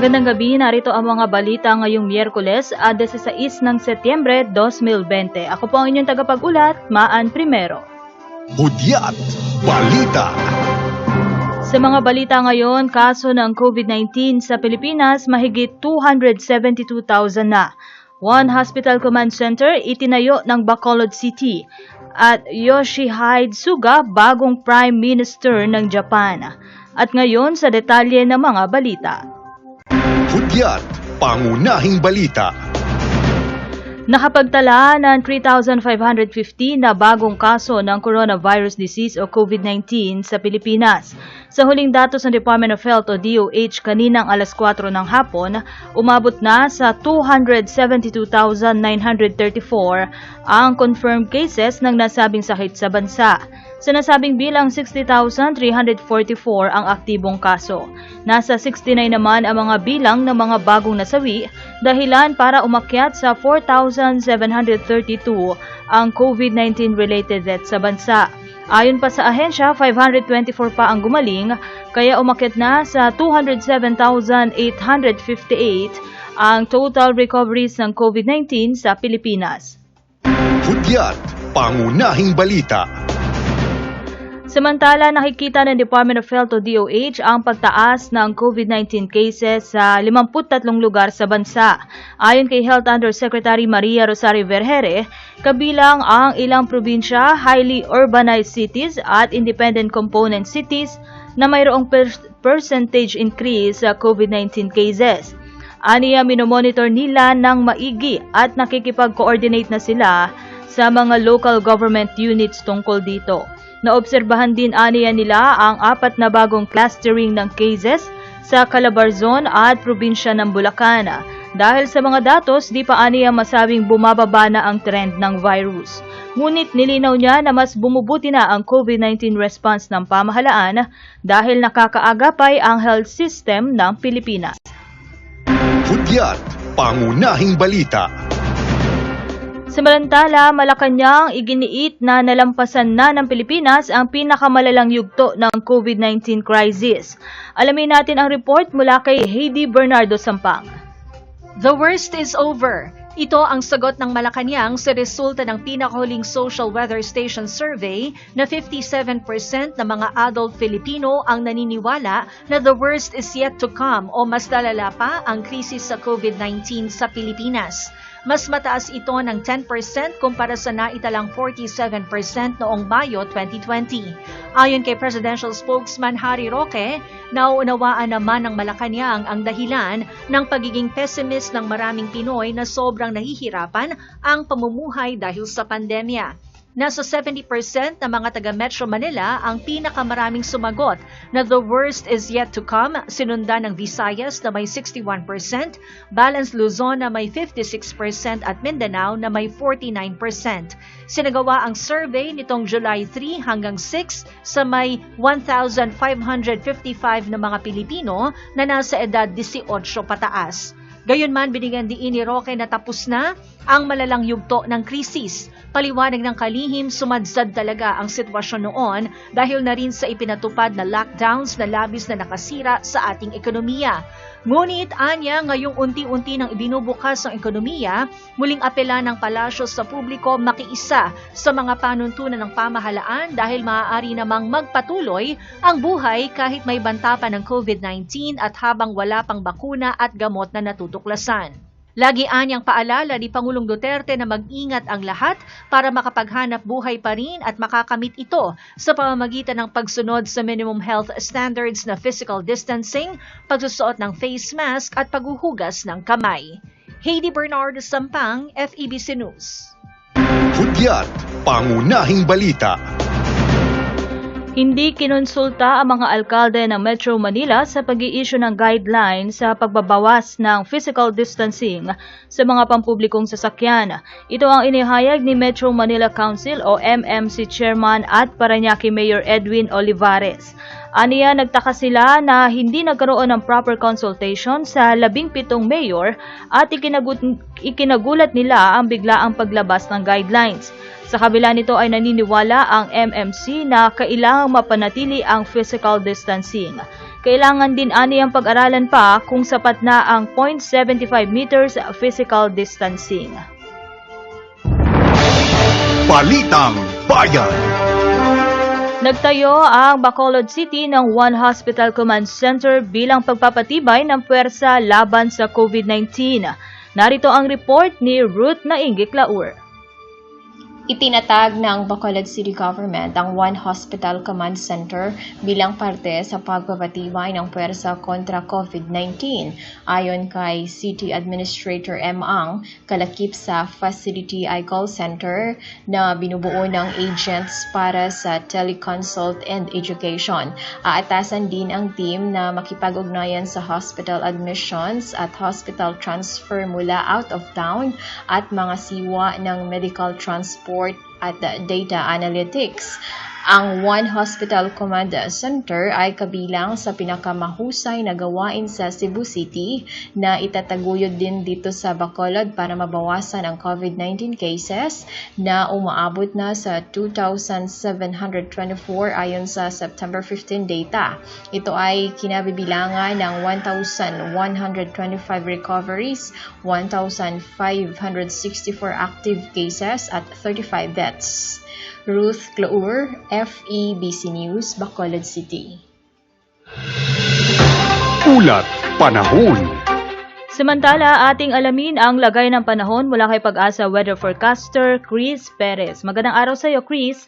Magandang gabi, narito ang mga balita ngayong Miyerkules, ah, 16 ng Setyembre 2020. Ako po ang inyong tagapag-ulat, Maan Primero. Hudyat Balita Sa mga balita ngayon, kaso ng COVID-19 sa Pilipinas mahigit 272,000 na. One Hospital Command Center itinayo ng Bacolod City at Yoshihide Suga bagong Prime Minister ng Japan. At ngayon sa detalye ng mga balita. Hudyat Pangunahing Balita Nakapagtala ng 3,550 na bagong kaso ng coronavirus disease o COVID-19 sa Pilipinas. Sa huling datos ng Department of Health o DOH kaninang alas 4 ng hapon, umabot na sa 272,934 ang confirmed cases ng nasabing sakit sa bansa. Sa nasabing bilang 60,344 ang aktibong kaso. Nasa 69 naman ang mga bilang ng mga bagong nasawi, dahilan para umakyat sa 4,732 ang COVID-19 related deaths sa bansa. Ayon pa sa ahensya, 524 pa ang gumaling, kaya umakyat na sa 207,858 ang total recoveries ng COVID-19 sa Pilipinas. Hudyat Pangunahing Balita Samantala, nakikita ng Department of Health o DOH ang pagtaas ng COVID-19 cases sa 53 lugar sa bansa. Ayon kay Health Undersecretary Maria Rosario Vergere, kabilang ang ilang probinsya, highly urbanized cities at independent component cities na mayroong per- percentage increase sa COVID-19 cases. Aniya minomonitor nila ng maigi at nakikipag-coordinate na sila sa mga local government units tungkol dito. Naobserbahan din aniya nila ang apat na bagong clustering ng cases sa Calabarzon at probinsya ng Bulacan. Dahil sa mga datos, di pa aniya masabing bumababa na ang trend ng virus. Ngunit nilinaw niya na mas bumubuti na ang COVID-19 response ng pamahalaan dahil nakakaagapay ang health system ng Pilipinas. Hudyat Pangunahing Balita Samantala, Malacanang iginiit na nalampasan na ng Pilipinas ang pinakamalalang yugto ng COVID-19 crisis. Alamin natin ang report mula kay Heidi Bernardo Sampang. The worst is over. Ito ang sagot ng Malacanang sa resulta ng pinakahuling Social Weather Station survey na 57% ng mga adult Filipino ang naniniwala na the worst is yet to come o mas lalala pa ang krisis sa COVID-19 sa Pilipinas. Mas mataas ito ng 10% kumpara sa naitalang 47% noong Mayo 2020. Ayon kay Presidential Spokesman Harry Roque, nauunawaan naman ng Malacanang ang dahilan ng pagiging pessimist ng maraming Pinoy na sobrang nahihirapan ang pamumuhay dahil sa pandemya. Nasa 70% ng mga taga Metro Manila ang pinakamaraming sumagot na the worst is yet to come, sinundan ng Visayas na may 61%, Balance Luzon na may 56% at Mindanao na may 49%. Sinagawa ang survey nitong July 3 hanggang 6 sa may 1,555 na mga Pilipino na nasa edad 18 pataas. Gayunman, binigyan diin ni Roque na tapos na ang malalang yugto ng krisis. Paliwanag ng kalihim, sumadsad talaga ang sitwasyon noon dahil na rin sa ipinatupad na lockdowns na labis na nakasira sa ating ekonomiya. Ngunit anya ngayong unti-unti nang ibinubukas ang ekonomiya, muling apela ng palasyo sa publiko makiisa sa mga panuntunan ng pamahalaan dahil maaari namang magpatuloy ang buhay kahit may banta pa ng COVID-19 at habang wala pang bakuna at gamot na natutuklasan. Lagi anyang paalala ni Pangulong Duterte na mag-ingat ang lahat para makapaghanap buhay pa rin at makakamit ito sa pamamagitan ng pagsunod sa minimum health standards na physical distancing, pagsusuot ng face mask at paghuhugas ng kamay. Heidi Bernardo Sampang, FEBC News. Hudyat Pangunahing Balita Hindi kinonsulta ang mga alkalde ng Metro Manila sa pag issue ng guidelines sa pagbabawas ng physical distancing sa mga pampublikong sasakyan. Ito ang inihayag ni Metro Manila Council o MMC Chairman at Paranaque Mayor Edwin Olivares. Aniya nagtaka sila na hindi nagkaroon ng proper consultation sa labing pitong mayor at ikinagulat nila ang biglaang paglabas ng guidelines. Sa kabila nito ay naniniwala ang MMC na kailangang mapanatili ang physical distancing. Kailangan din ani ang pag-aralan pa kung sapat na ang 0.75 meters physical distancing. Balitang Bayan. Nagtayo ang Bacolod City ng One Hospital Command Center bilang pagpapatibay ng puwersa laban sa COVID-19. Narito ang report ni Ruth Nainggik Laur. Itinatag ng Bacolod City Government ang One Hospital Command Center bilang parte sa pagpapatibay ng puwersa kontra COVID-19. Ayon kay City Administrator M. Ang, kalakip sa facility ay call center na binubuo ng agents para sa teleconsult and education. Aatasan din ang team na makipag-ugnayan sa hospital admissions at hospital transfer mula out of town at mga siwa ng medical transport at the data analytics. Ang One Hospital Command Center ay kabilang sa pinakamahusay na gawain sa Cebu City na itataguyod din dito sa Bacolod para mabawasan ang COVID-19 cases na umaabot na sa 2,724 ayon sa September 15 data. Ito ay kinabibilangan ng 1,125 recoveries, 1,564 active cases at 35 deaths. Ruth Claur, FEBC News, Bacolod City. Ulat Panahon. Samantala, ating alamin ang lagay ng panahon mula kay Pag-asa Weather Forecaster Chris Perez. Magandang araw sa iyo, Chris.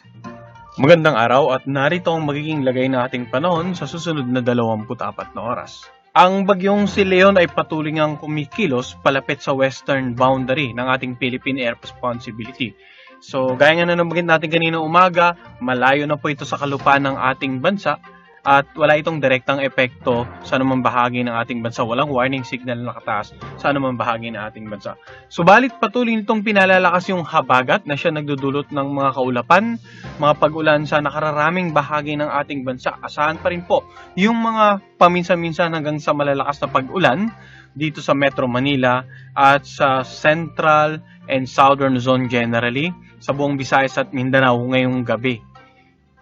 Magandang araw at narito ang magiging lagay ng ating panahon sa susunod na 24 na oras. Ang bagyong si Leon ay patuloy ngang kumikilos palapit sa western boundary ng ating Philippine Air Responsibility. So, gaya nga na nabanggit natin kanina umaga, malayo na po ito sa kalupaan ng ating bansa at wala itong direktang epekto sa anumang bahagi ng ating bansa. Walang warning signal na nakataas sa anumang bahagi ng ating bansa. Subalit patuloy nitong pinalalakas yung habagat na siya nagdudulot ng mga kaulapan, mga pag-ulan sa nakararaming bahagi ng ating bansa. Asahan pa rin po yung mga paminsan-minsan hanggang sa malalakas na pag-ulan dito sa Metro Manila at sa Central and Southern Zone generally sa buong Visayas at Mindanao ngayong gabi.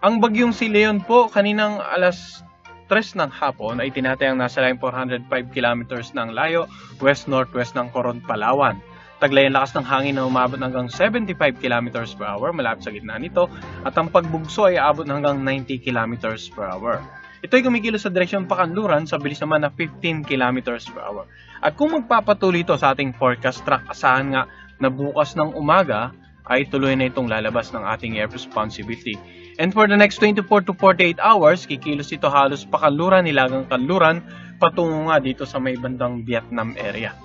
Ang bagyong si Leon po, kaninang alas 3 ng hapon ay tinatayang nasa layong 405 kilometers ng layo west-northwest ng Coron, Palawan. Taglay ang lakas ng hangin na umabot hanggang 75 kilometers per hour malapit sa gitna nito at ang pagbugso ay abot hanggang 90 kilometers per hour. Ito ay kumikilos sa direksyon pakanluran sa bilis naman na 15 kilometers per hour. At kung magpapatuloy ito sa ating forecast track, asahan nga na bukas ng umaga ay tuloy na itong lalabas ng ating air responsibility. And for the next 24 to 48 hours, kikilos ito halos pakanluran, nilagang kanluran, patungo nga dito sa may bandang Vietnam area.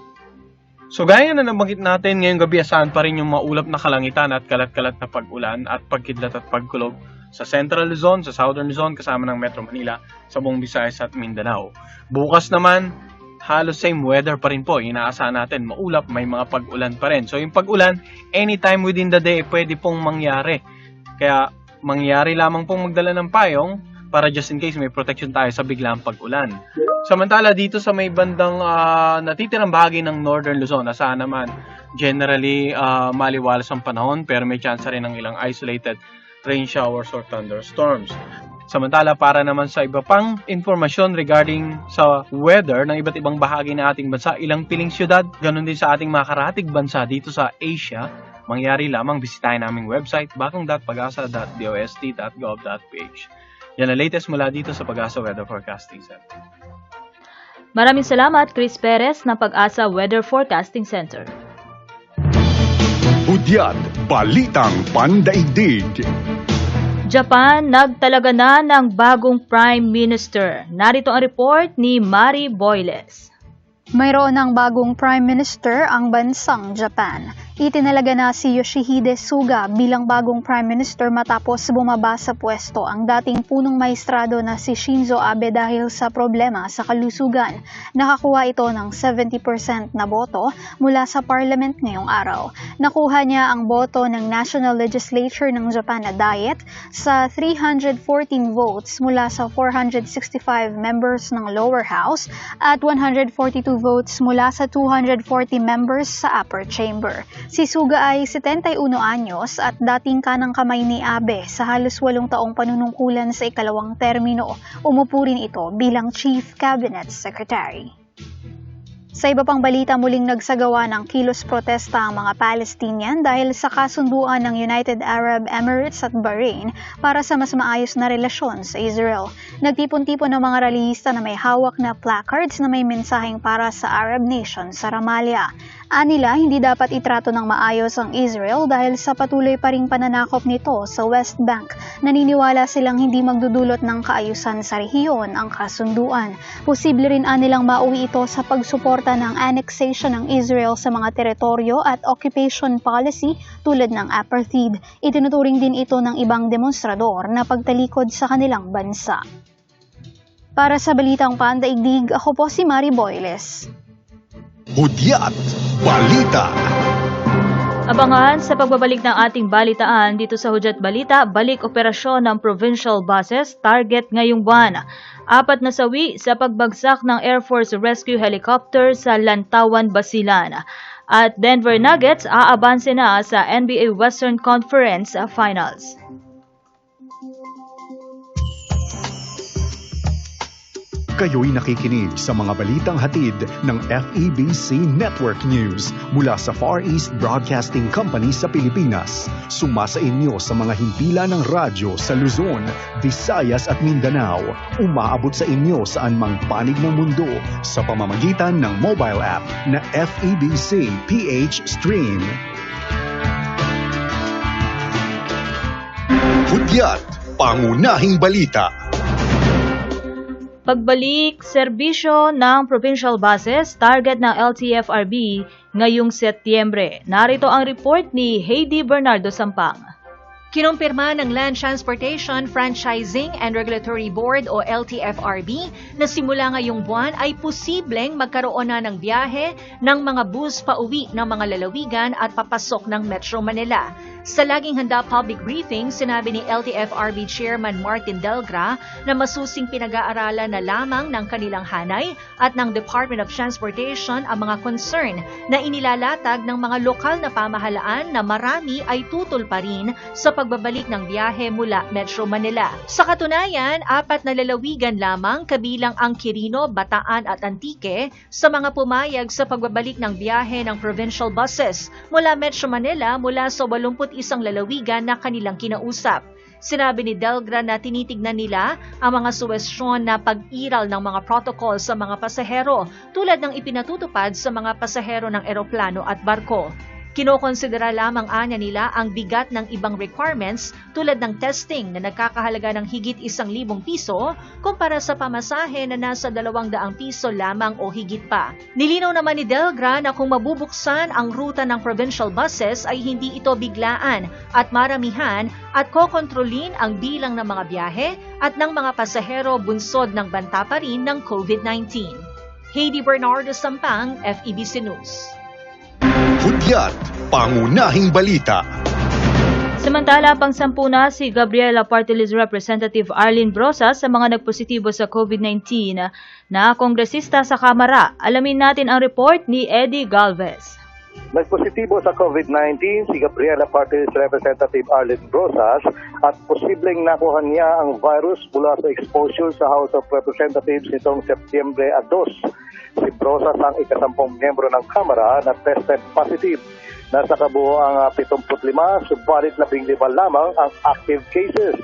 So gaya na nabanggit natin, ngayong gabi asahan pa rin yung maulap na kalangitan at kalat-kalat na pag-ulan at pagkidlat at pagkulog sa Central Luzon, sa Southern Luzon kasama ng Metro Manila, sa buong Visayas at Mindanao. Bukas naman, halos same weather pa rin po. Inaasahan natin, maulap, may mga pag-ulan pa rin. So yung pag-ulan, anytime within the day, pwede pong mangyari. Kaya mangyari lamang pong magdala ng payong para just in case may protection tayo sa biglang pag-ulan. Samantala dito sa may bandang ah, natitirang bahagi ng Northern Luzon, asahan naman generally ah, maliwalas ang panahon pero may chance rin ng ilang isolated rain showers or thunderstorms. Samantala para naman sa iba pang informasyon regarding sa weather ng iba't ibang bahagi ng ating bansa, ilang piling syudad, ganun din sa ating mga karatig bansa dito sa Asia, mangyari lamang bisitahin naming website bakong.pagasa.dost.gov.ph. Yan ang latest mula dito sa Pag-asa Weather Forecasting Center. Maraming salamat, Chris Perez ng Pag-asa Weather Forecasting Center. Hudyat Balitang Pandaigdig. Japan nagtalaga na ng bagong Prime Minister. Narito ang report ni Mari Boyles. Mayroon ng bagong Prime Minister ang bansang Japan. Itinalaga na si Yoshihide Suga bilang bagong Prime Minister matapos bumaba sa pwesto ang dating punong maestrado na si Shinzo Abe dahil sa problema sa kalusugan. Nakakuha ito ng 70% na boto mula sa parliament ngayong araw. Nakuha niya ang boto ng National Legislature ng Japan na Diet sa 314 votes mula sa 465 members ng lower house at 142 votes mula sa 240 members sa upper chamber. Si Suga ay 71 anyos at dating kanang kamay ni Abe sa halos walong taong panunungkulan sa ikalawang termino. Umupo rin ito bilang Chief Cabinet Secretary. Sa iba pang balita muling nagsagawa ng kilos protesta ang mga Palestinian dahil sa kasunduan ng United Arab Emirates at Bahrain para sa mas maayos na relasyon sa Israel. Nagtipon-tipon ng mga rallyista na may hawak na placards na may mensaheng para sa Arab nation sa Ramallah. Anila, hindi dapat itrato ng maayos ang Israel dahil sa patuloy pa ring pananakop nito sa West Bank. Naniniwala silang hindi magdudulot ng kaayusan sa rehiyon ang kasunduan. Posible rin anilang mauwi ito sa pagsuporta ng annexation ng Israel sa mga teritoryo at occupation policy tulad ng apartheid. Itinuturing din ito ng ibang demonstrador na pagtalikod sa kanilang bansa. Para sa Balitang Pandaigdig, ako po si Mari Boyles. Hudyat Balita Abangan sa pagbabalik ng ating balitaan dito sa Hudyat Balita, balik operasyon ng provincial buses, target ngayong buwan. Apat na sawi sa pagbagsak ng Air Force Rescue Helicopter sa Lantawan, Basilan. At Denver Nuggets aabanse na sa NBA Western Conference Finals. Kayo'y nakikinig sa mga balitang hatid ng FEBC Network News mula sa Far East Broadcasting Company sa Pilipinas. Sumasa inyo sa mga himpilan ng radyo sa Luzon, Visayas at Mindanao. Umaabot sa inyo saan mang panig ng mundo sa pamamagitan ng mobile app na FEBC PH Stream. Hudyat, pangunahing balita. Pagbalik serbisyo ng provincial buses, target ng LTFRB ngayong Setyembre. Narito ang report ni Heidi Bernardo Sampang. Kinumpirma ng Land Transportation Franchising and Regulatory Board o LTFRB na simula ngayong buwan ay posibleng magkaroon na ng biyahe ng mga bus pauwi ng mga lalawigan at papasok ng Metro Manila. Sa laging handa public briefing, sinabi ni LTFRB Chairman Martin Delgra na masusing pinag-aaralan na lamang ng kanilang hanay at ng Department of Transportation ang mga concern na inilalatag ng mga lokal na pamahalaan na marami ay tutol pa rin sa pagbabalik ng biyahe mula Metro Manila. Sa katunayan, apat na lalawigan lamang kabilang ang Quirino, Bataan at Antique sa mga pumayag sa pagbabalik ng biyahe ng provincial buses mula Metro Manila mula sa 81 lalawigan na kanilang kinausap. Sinabi ni Delgra na tinitignan nila ang mga suwestyon na pag-iral ng mga protocol sa mga pasahero tulad ng ipinatutupad sa mga pasahero ng eroplano at barko. Kinokonsidera lamang anya nila ang bigat ng ibang requirements tulad ng testing na nagkakahalaga ng higit isang libong piso kumpara sa pamasahe na nasa dalawang daang piso lamang o higit pa. Nilinaw naman ni Delgra na kung mabubuksan ang ruta ng provincial buses ay hindi ito biglaan at maramihan at kokontrolin ang bilang ng mga biyahe at ng mga pasahero bunsod ng banta pa rin ng COVID-19. Heidi Bernardo Sampang, FEBC News. Hudyat, pangunahing balita. Samantala, pangsampu na si Gabriela Partilis Representative Arlene Brosa sa mga nagpositibo sa COVID-19 na kongresista sa Kamara. Alamin natin ang report ni Eddie Galvez. Nagpositibo sa COVID-19 si Gabriela Partis Representative Arlene Brosas at posibleng nakuha niya ang virus mula sa exposure sa House of Representatives nitong Setyembre 2. Si Brosas ang ikasampung miyembro ng Kamara na tested positive. Nasa kabuoang ah, 75, subalit 15 lamang ang active cases.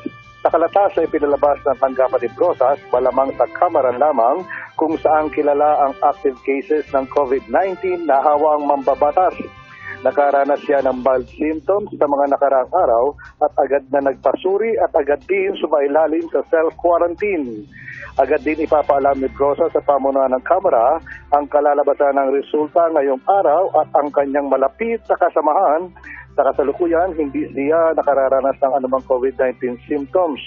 Nakalatas ay pinalabas ng tanggapan ni Brosas malamang sa Kamara lamang kung saan kilala ang active cases ng COVID-19 na hawang mambabatas. Nakaranas siya ng mild symptoms sa mga nakaraang araw at agad na nagpasuri at agad din sumailalim sa self-quarantine. Agad din ipapaalam ni Brosa sa pamunuan ng Kamara ang kalalabasan ng resulta ngayong araw at ang kanyang malapit na kasamahan sa kasalukuyan, hindi siya nakararanas ng anumang COVID-19 symptoms.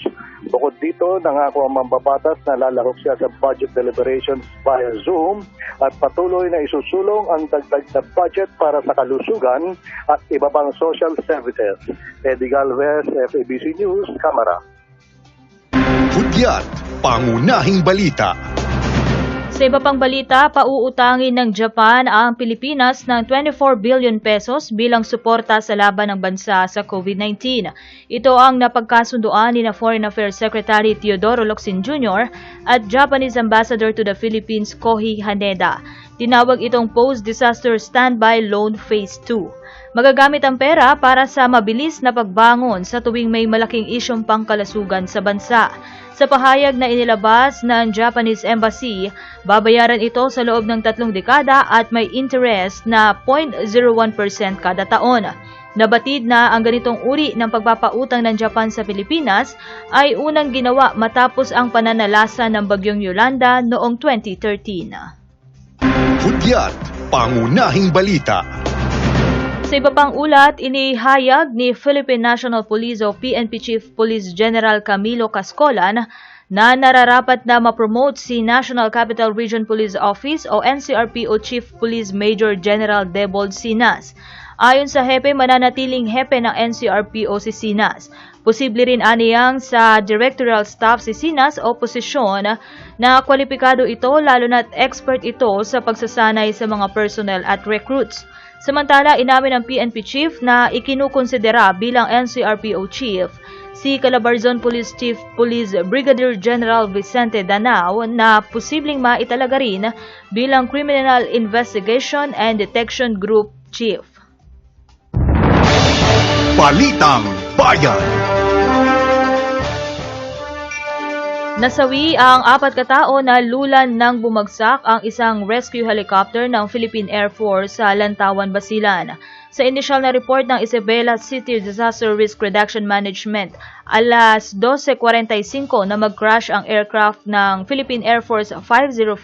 Bukod dito, nangako ang mambabatas na lalahok siya sa budget deliberations via Zoom at patuloy na isusulong ang dagdag na budget para sa kalusugan at iba pang social services. Eddie Galvez, FABC News, Kamara. Hudyat, pangunahing balita. Sa iba pang balita, pauutangin ng Japan ang Pilipinas ng 24 billion pesos bilang suporta sa laban ng bansa sa COVID-19. Ito ang napagkasunduan ni na Foreign Affairs Secretary Teodoro Locsin Jr. at Japanese Ambassador to the Philippines Kohi Haneda. Tinawag itong Post-Disaster Standby Loan Phase 2. Magagamit ang pera para sa mabilis na pagbangon sa tuwing may malaking isyong pangkalasugan sa bansa. Sa pahayag na inilabas ng Japanese Embassy, babayaran ito sa loob ng tatlong dekada at may interest na 0.01% kada taon. Nabatid na ang ganitong uri ng pagpapautang ng Japan sa Pilipinas ay unang ginawa matapos ang pananalasa ng bagyong Yolanda noong 2013. Hudyat, pangunahing balita. Sa iba pang ulat, inihayag ni Philippine National Police o PNP Chief Police General Camilo Cascolan na nararapat na ma-promote si National Capital Region Police Office o NCRP o Chief Police Major General Debold Sinas. Ayon sa hepe, mananatiling hepe ng NCRP o si Sinas. Posible rin aniyang sa directorial staff si Sinas o posisyon na kwalipikado ito lalo na't expert ito sa pagsasanay sa mga personnel at recruits. Samantala, inamin ng PNP Chief na ikinukonsidera bilang NCRPO Chief si Calabarzon Police Chief Police Brigadier General Vicente Danao na posibleng maitalaga rin bilang Criminal Investigation and Detection Group Chief. Balitang Bayan. Nasawi ang apat katao na lulan nang bumagsak ang isang rescue helicopter ng Philippine Air Force sa Lantawan, Basilan. Sa initial na report ng Isabela City Disaster Risk Reduction Management, alas 12.45 na mag-crash ang aircraft ng Philippine Air Force 505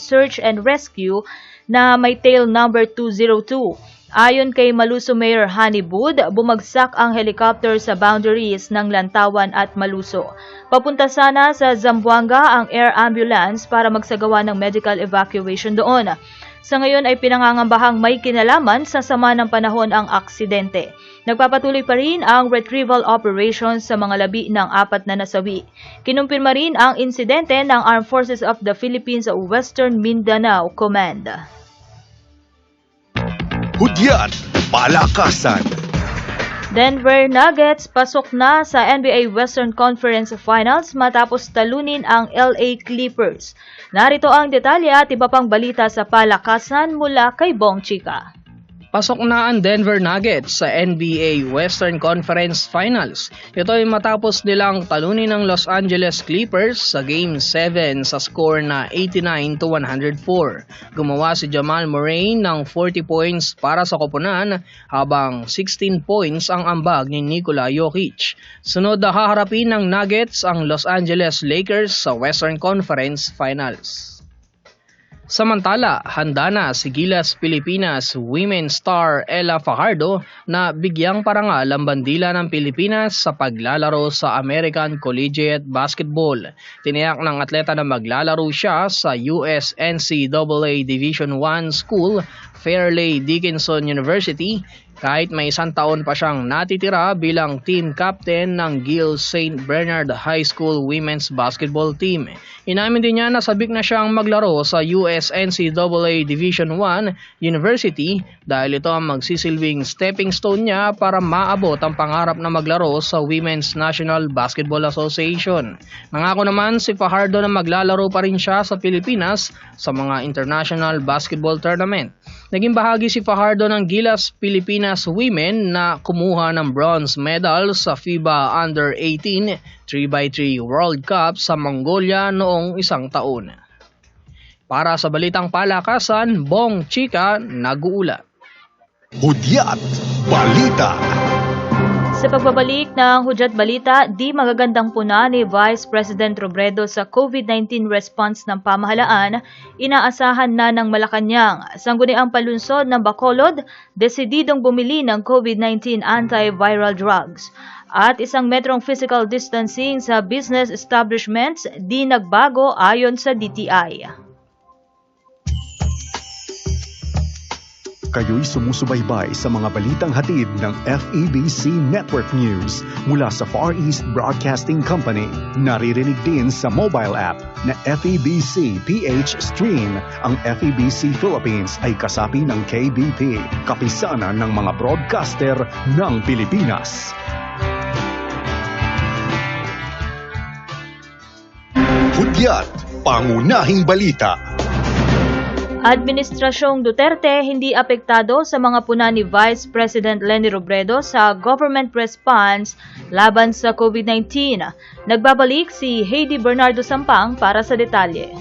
Search and Rescue na may tail number 202. Ayon kay Maluso Mayor Bud, bumagsak ang helicopter sa boundaries ng Lantawan at Maluso. Papunta sana sa Zamboanga ang air ambulance para magsagawa ng medical evacuation doon. Sa ngayon ay pinangangambahang may kinalaman sa sama ng panahon ang aksidente. Nagpapatuloy pa rin ang retrieval operations sa mga labi ng apat na nasawi. Kinumpirma rin ang insidente ng Armed Forces of the Philippines Western Mindanao Command. Hudyat, palakasan. Denver Nuggets pasok na sa NBA Western Conference Finals matapos talunin ang LA Clippers. Narito ang detalye at iba pang balita sa palakasan mula kay Bong Chika. Pasok na ang Denver Nuggets sa NBA Western Conference Finals. Ito ay matapos nilang talunin ng Los Angeles Clippers sa Game 7 sa score na 89 to 104. Gumawa si Jamal Murray ng 40 points para sa koponan habang 16 points ang ambag ni Nikola Jokic. Sunod na haharapin ng Nuggets ang Los Angeles Lakers sa Western Conference Finals. Samantala, handa na si Gilas Pilipinas women star Ella Fajardo na bigyang parangal ang bandila ng Pilipinas sa paglalaro sa American Collegiate Basketball. Tiniyak ng atleta na maglalaro siya sa US NCAA Division I School, Fairleigh Dickinson University kahit may isang taon pa siyang natitira bilang team captain ng Gil St. Bernard High School Women's Basketball Team. Inamin din niya na sabik na siyang maglaro sa US NCAA Division I University dahil ito ang magsisilbing stepping stone niya para maabot ang pangarap na maglaro sa Women's National Basketball Association. Nangako naman si Fajardo na maglalaro pa rin siya sa Pilipinas sa mga international basketball tournament. Naging bahagi si Fajardo ng Gilas Pilipinas Women na kumuha ng bronze medal sa FIBA Under-18 3x3 World Cup sa Mongolia noong isang taon. Para sa Balitang Palakasan, Bong Chika, nag-uula. Hudyat, balita. Sa pagbabalik ng Hudyat Balita, di magagandang puna ni Vice President Robredo sa COVID-19 response ng pamahalaan, inaasahan na ng Malacanang. Sangguniang palunsod ng Bacolod, desididong bumili ng COVID-19 antiviral drugs. At isang metrong physical distancing sa business establishments di nagbago ayon sa DTI. Kayo'y sumusubaybay sa mga balitang hatid ng FEBC Network News mula sa Far East Broadcasting Company. Naririnig din sa mobile app na FEBC PH Stream. Ang FEBC Philippines ay kasapi ng KBP, kapisanan ng mga broadcaster ng Pilipinas. Hudyat, pangunahing balita. Administrasyong Duterte hindi apektado sa mga puna ni Vice President Leni Robredo sa government response laban sa COVID-19. Nagbabalik si Heidi Bernardo Sampang para sa detalye.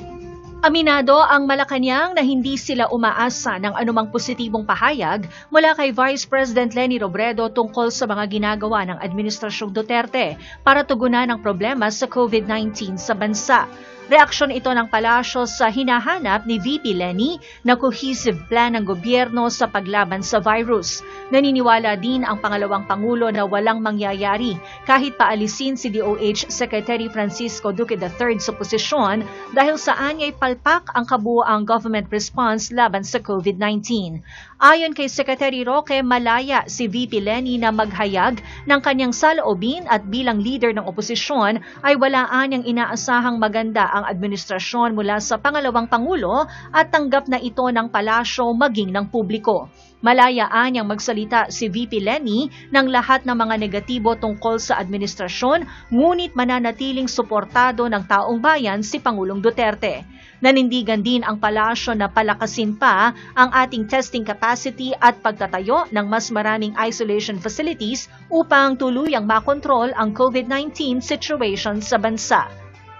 Aminado ang Malacanang na hindi sila umaasa ng anumang positibong pahayag mula kay Vice President Leni Robredo tungkol sa mga ginagawa ng Administrasyong Duterte para tugunan ang problema sa COVID-19 sa bansa. Reaksyon ito ng palasyo sa hinahanap ni VP Leni na cohesive plan ng gobyerno sa paglaban sa virus. Naniniwala din ang pangalawang pangulo na walang mangyayari kahit paalisin si DOH Secretary Francisco Duque III sa posisyon dahil saan ay palpak ang kabuoang government response laban sa COVID-19. Ayon kay Secretary Roque, malaya si VP Leni na maghayag ng kanyang saloobin at bilang leader ng oposisyon ay wala anyang inaasahang maganda ang administrasyon mula sa pangalawang pangulo at tanggap na ito ng palasyo maging ng publiko. Malayaan niyang magsalita si VP Lenny ng lahat ng mga negatibo tungkol sa administrasyon ngunit mananatiling suportado ng taong bayan si Pangulong Duterte. Nanindigan din ang palasyo na palakasin pa ang ating testing capacity at pagtatayo ng mas maraming isolation facilities upang tuluyang makontrol ang COVID-19 situation sa bansa.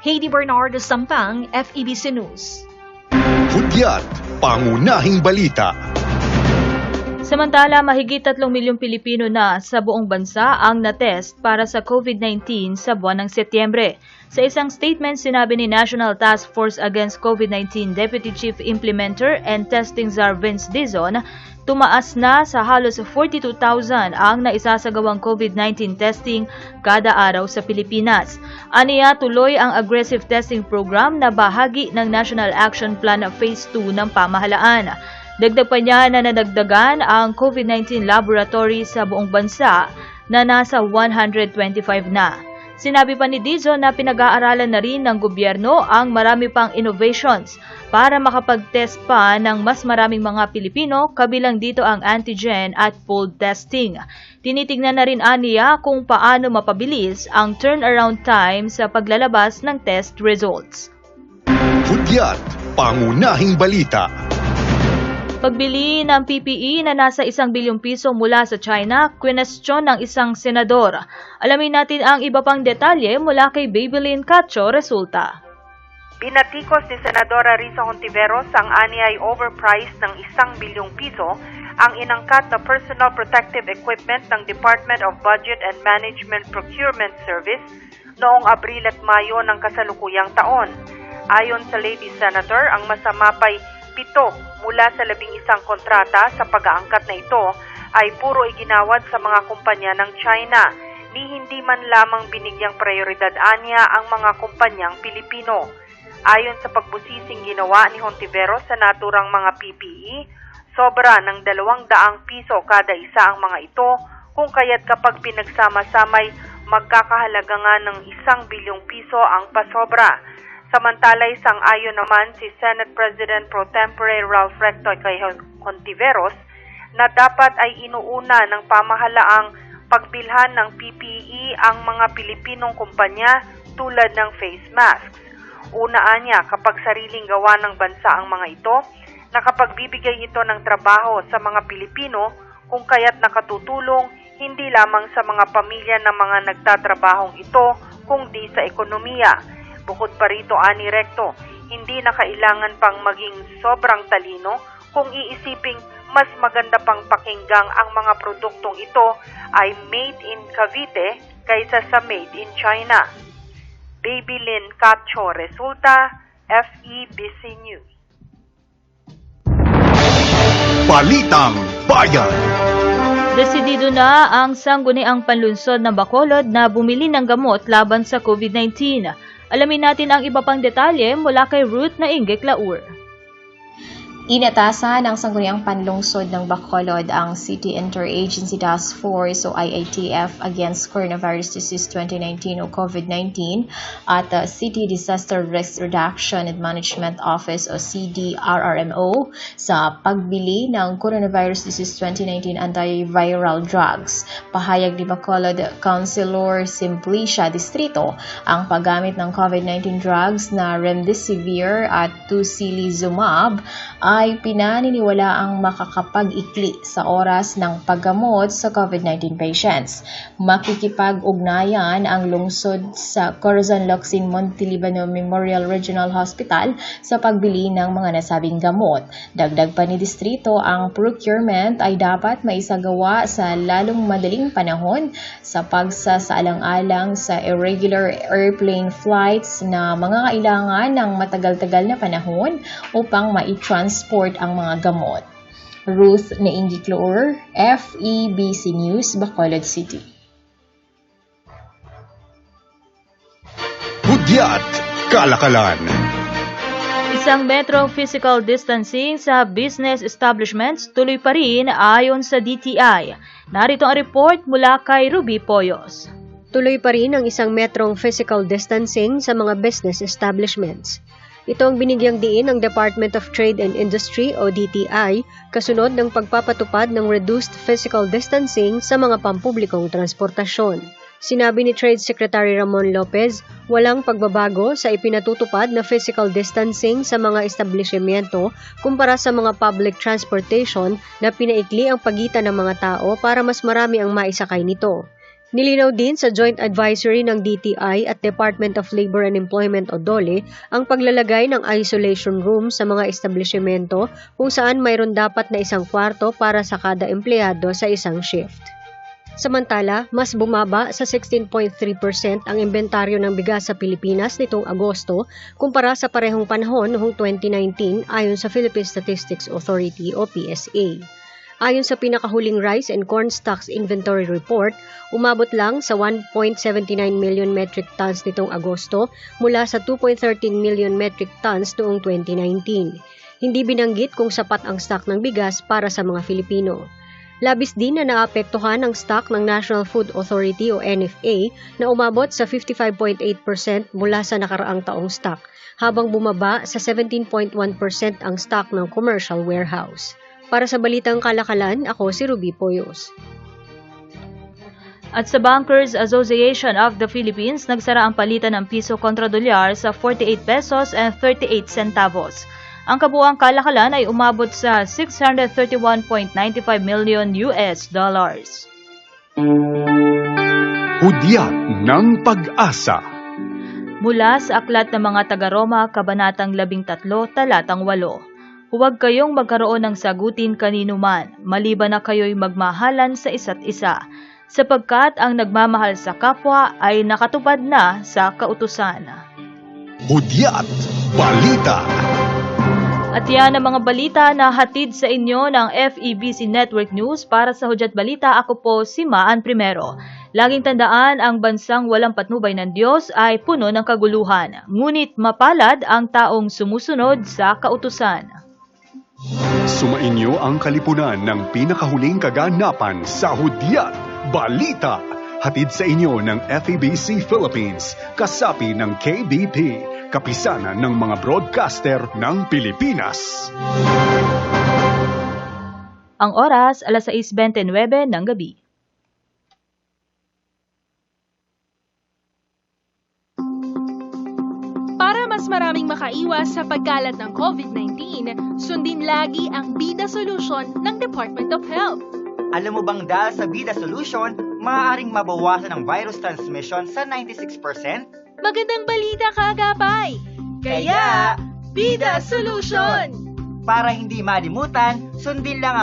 Heidi Bernardo Sampang, FEBC News. Hudyat, pangunahing balita. Samantala, mahigit 3 milyong Pilipino na sa buong bansa ang natest para sa COVID-19 sa buwan ng Setyembre. Sa isang statement, sinabi ni National Task Force Against COVID-19 Deputy Chief Implementer and Testing Czar Vince Dizon, tumaas na sa halos 42,000 ang naisasagawang COVID-19 testing kada araw sa Pilipinas. Aniya tuloy ang aggressive testing program na bahagi ng National Action Plan Phase 2 ng pamahalaan. Dagdag pa niya na nadagdagan ang COVID-19 laboratory sa buong bansa na nasa 125 na. Sinabi pa ni Dizon na pinag-aaralan na rin ng gobyerno ang marami pang innovations para makapag-test pa ng mas maraming mga Pilipino kabilang dito ang antigen at pool testing. Tinitingnan na rin aniya kung paano mapabilis ang turnaround time sa paglalabas ng test results. Hudyat, pangunahing balita. Pagbili ng PPE na nasa isang bilyong piso mula sa China, kwestyon ng isang senador. Alamin natin ang iba pang detalye mula kay Babylin Cacho resulta. Binatikos ni Senadora Risa Hontiveros ang ani ay overpriced ng isang bilyong piso ang inangkat na personal protective equipment ng Department of Budget and Management Procurement Service noong Abril at Mayo ng kasalukuyang taon. Ayon sa Lady Senator, ang masama pa'y pito mula sa labing isang kontrata sa pag-aangkat na ito ay puro iginawad sa mga kumpanya ng China ni hindi man lamang binigyang prioridad anya ang mga kumpanyang Pilipino. Ayon sa pagbusising ginawa ni Hontiveros sa naturang mga PPE, sobra ng dalawang daang piso kada isa ang mga ito kung kaya't kapag pinagsama-samay magkakahalaga nga ng isang bilyong piso ang pasobra. Samantala isang ayon naman si Senate President Pro Tempore Ralph Recto kay Hontiveros na dapat ay inuuna ng pamahalaang pagbilhan ng PPE ang mga Pilipinong kumpanya tulad ng face masks. Unaan niya kapag sariling gawa ng bansa ang mga ito, nakapagbibigay ito ng trabaho sa mga Pilipino kung kaya't nakatutulong hindi lamang sa mga pamilya ng mga nagtatrabahong ito kundi sa ekonomiya. Bukod pa rito, ani rekto, hindi na kailangan pang maging sobrang talino kung iisiping mas maganda pang pakinggang ang mga produktong ito ay made in Cavite kaysa sa made in China. Baby Lynn Cacho, Resulta, FEBC News. Balitang Bayan. Desidido na ang sangguniang panlunsod ng Bacolod na bumili ng gamot laban sa COVID-19. Alamin natin ang iba pang detalye mula kay Ruth na Ingek Laur. Inatasan ng Sangguniang Panlungsod ng Bacolod ang City Interagency Task Force o IITF Against Coronavirus Disease 2019 o COVID-19 at uh, City Disaster Risk Reduction and Management Office o CDRRMO sa pagbili ng Coronavirus Disease 2019 antiviral drugs. Pahayag ni Bacolod Councilor Simplicia Distrito ang paggamit ng COVID-19 drugs na Remdesivir at Tocilizumab ay pinaniniwala ang makakapag-ikli sa oras ng paggamot sa COVID-19 patients. Makikipag-ugnayan ang lungsod sa Corazon Locsin Montelibano Memorial Regional Hospital sa pagbili ng mga nasabing gamot. Dagdag pa ni Distrito, ang procurement ay dapat maisagawa sa lalong madaling panahon sa pagsasaalang-alang sa irregular airplane flights na mga kailangan ng matagal-tagal na panahon upang mai-transport ang mga gamot. Ruth Naingikloor, FEBC News, Bacolod City. Hudyat Kalakalan. Isang metro physical distancing sa business establishments tuloy pa rin ayon sa DTI. Narito ang report mula kay Ruby Poyos. Tuloy pa rin ang isang metrong physical distancing sa mga business establishments. Ito ang binigyang diin ng Department of Trade and Industry o DTI kasunod ng pagpapatupad ng reduced physical distancing sa mga pampublikong transportasyon. Sinabi ni Trade Secretary Ramon Lopez, walang pagbabago sa ipinatutupad na physical distancing sa mga establishmento kumpara sa mga public transportation na pinaikli ang pagitan ng mga tao para mas marami ang maisakay nito. Nilinaw din sa joint advisory ng DTI at Department of Labor and Employment o DOLE ang paglalagay ng isolation room sa mga establishmento kung saan mayroon dapat na isang kwarto para sa kada empleyado sa isang shift. Samantala, mas bumaba sa 16.3% ang inventaryo ng bigas sa Pilipinas nitong Agosto kumpara sa parehong panahon noong 2019 ayon sa Philippine Statistics Authority o PSA. Ayon sa pinakahuling rice and corn stocks inventory report, umabot lang sa 1.79 million metric tons nitong Agosto mula sa 2.13 million metric tons noong 2019. Hindi binanggit kung sapat ang stock ng bigas para sa mga Filipino. Labis din na naapektuhan ang stock ng National Food Authority o NFA na umabot sa 55.8% mula sa nakaraang taong stock, habang bumaba sa 17.1% ang stock ng commercial warehouse. Para sa Balitang Kalakalan, ako si Ruby Poyos. At sa Bankers Association of the Philippines, nagsara ang palitan ng piso kontra dolyar sa 48 pesos and 38 centavos. Ang kabuang kalakalan ay umabot sa 631.95 million US dollars. Hudyat ng Pag-asa. Mula sa aklat ng mga taga-Roma, Kabanatang 13, Talatang 8. Huwag kayong magkaroon ng sagutin kanino man, maliban na kayo'y magmahalan sa isa't isa, sapagkat ang nagmamahal sa kapwa ay nakatupad na sa kautusan. Hudyat Balita. At yan ang mga balita na hatid sa inyo ng FEBC Network News para sa Hudyat Balita. Ako po si Maan Primero. Laging tandaan, ang bansang walang patnubay ng Diyos ay puno ng kaguluhan. Ngunit mapalad ang taong sumusunod sa kautusan. Sumainyo ang kalipunan ng pinakahuling kaganapan sa Hudyat Balita. Hatid sa inyo ng FEBC Philippines, kasapi ng KBP, kapisanan ng mga broadcaster ng Pilipinas. Ang oras, alas 6.29 ng gabi. Mas maraming makaiwas sa pagkalat ng COVID-19, sundin lagi ang Bida Solution ng Department of Health. Alam mo bang dahil sa Bida Solution, maaaring mabawasan ang virus transmission sa 96%? Magandang balita kaagapay! Kaya, Bida Solution! Para hindi malimutan, sundin lang ang